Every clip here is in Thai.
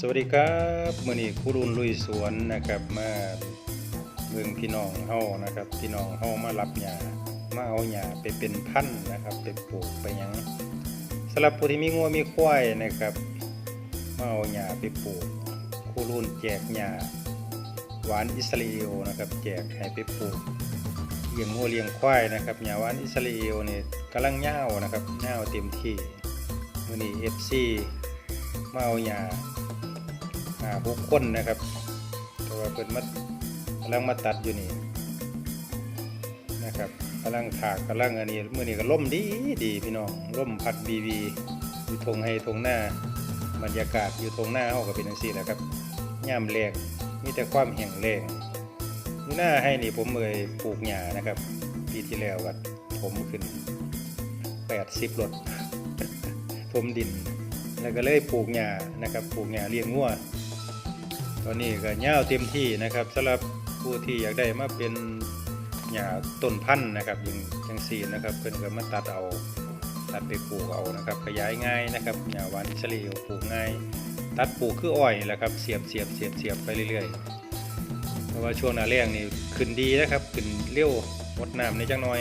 สวัสดีครับมื่อนี้ครูรุนลุยสวนนะครับมาเบิ่งพี่น้องเฮานะครับ พี่น้องเฮามารับหญ้ามาเอาหญ้าไปเป็นพันธุ์นะครับไปปลูกไปหยังสำหรับผู้ที่มีงัวมีควายนะครับมาเอาหญ้าไปปลูกครูรุนแจกหญ้าหวานอิสราเอลนะครับ แจกให้ไปปลูกเลี้ยงงัวเลี้ยงควายนะครับหญ้าหวานอิสราเอลนี่กำลังยานะครับยาเต็มที่มื่อนี้ FC มาเอาหญ้าาหกคนนะครับแต่ว่าเพิ่นมากำลังมาตัดอยู่นี่นะครับกำลังถากกำลังอันนี้มื้อนี้ก็ล่มดีดีพี่น้องล่มพัดบีบีอยู่ทงให้ทงหน้าบรรยากาศอยู่ทงหน้าเฮาก็เป็นจังซี่แหละครับยามแรงมีแต่ความแห้งแล้งหน้าให้นี่ผมเคยปลูกหญ้านะครับปีที่แล้วก็ผมขึ้น80รถถมดิน แล้วก็เลยปลูกหญ้านะครับ ปลูกหญ้าเลี้ยงงัว ตอนนี้ก็ยาวเต็มที่นะครับสำหรับผู้ที่อยากได้มาเป็นหญ้าต้นพันธุ์นะครับอย่างจังซีนะครับเพิ่นก็มาตัดเอาตัดไปปลูกเอานะครับขยายง่ายนะครับหญ้าหวานอิสราเอลปลูกง่าย ตัดปลูกคืออ้อยแหละครับเสียบเสียบเสียบเสียบไปเรื่อยๆเพราะว่าช่วงหน้าแล้งนี่ขึ้นดีนะครับขึ้นเร็วหมดน้ำในจังน่อย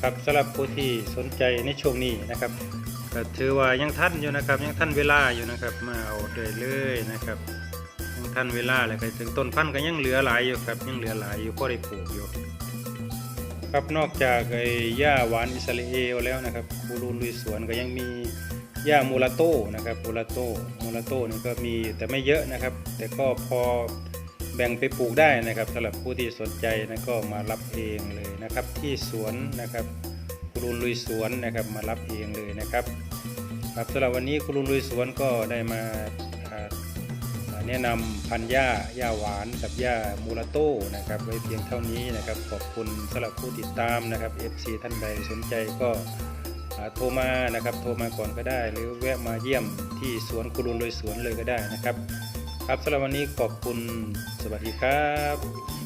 ครับสำหรับผู้ที่สนใจในช่วงนี้นะครับ ก็ถือว่ายังทันอยู่นะครับ ยังทันเวลาอยู่นะครับ มาเอาได้เลยนะครับยังทันเวลาเลยก็ถึงต้นพันธุ์ก็ยังเหลือหลายอยู่ครับยังเหลือหลายอยู่พอได้ปลูกอยู่ครับนอกจากไอ้หญ้าหวานอิสราเอลแล้วนะครับบูรูนลุยสวนก็ยังมีหญ้ามูลาโต้นะครับมูลาโต้มูลาโต้นี่ก็มีแต่ไม่เยอะนะครับ แต่ก็พอแบ่งไปปลูกได้นะครับสำหรับผู้ที่สนใจนะก็มารับเองเลยนะครับ ที่สวนนะครับ ครูลุยสวนนะครับมารับเองเลยนะครับครับสำหรับวันนี้ครูลุยสวนก็ได้มาแนะนำพันหญ้าหญ้าหวานกับหญ้ามูราโต้นะครับไว้เพียงเท่านี้นะครับขอบคุณสำหรับผู้ติดตามนะครับ FC ท่านใดสนใจก็โทรมานะครับโทรมาก่อนก็ได้ หรือแวะมาเยี่ยมที่สวนครูลุยสวนเลยก็ได้นะครับ ครับสำหรับวันนี้ขอบคุณสวัสดีครับ